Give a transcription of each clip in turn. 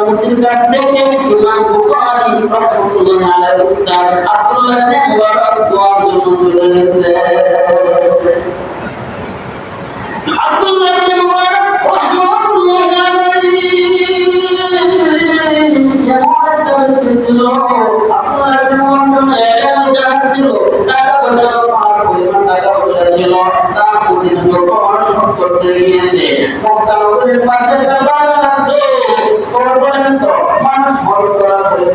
মুসলিম কাছ থেকে ইমাম বুখারী রাহমাতুল্লাহি আলাইহি উস্তাদ আব্দুল্লাহ ইবনে মুবারক দোয়ার জন্য চলে গেছে ছিল তার মানুষ করতে গিয়েছে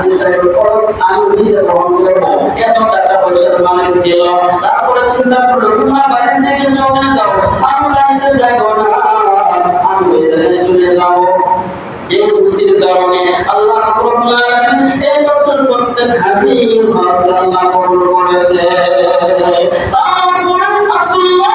আমি নিজে বহন করব। এত টাকা পয়সার মালিক ছিল। তারপরে চিন্তা করল, তোমরা বাইরে থেকে চলে যাও। আমি বাড়িতে যাব না। আমি ওই চলে যাব। এই খুশির কারণে আল্লাহ রাব্বুল আলামিন এই বছর প্রত্যেক হাজি আল্লাহ কবুল করেছে। তারপরে আব্দুল্লাহ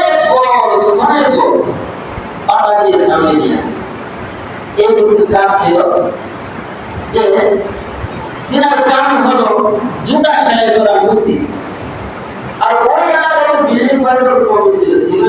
ছিল। যে তিনার কাম হলো জুতা সেলাই করা মুসি আর ওই আলাদা বিল্ডিং বাড়ির উপর ছিল ছিল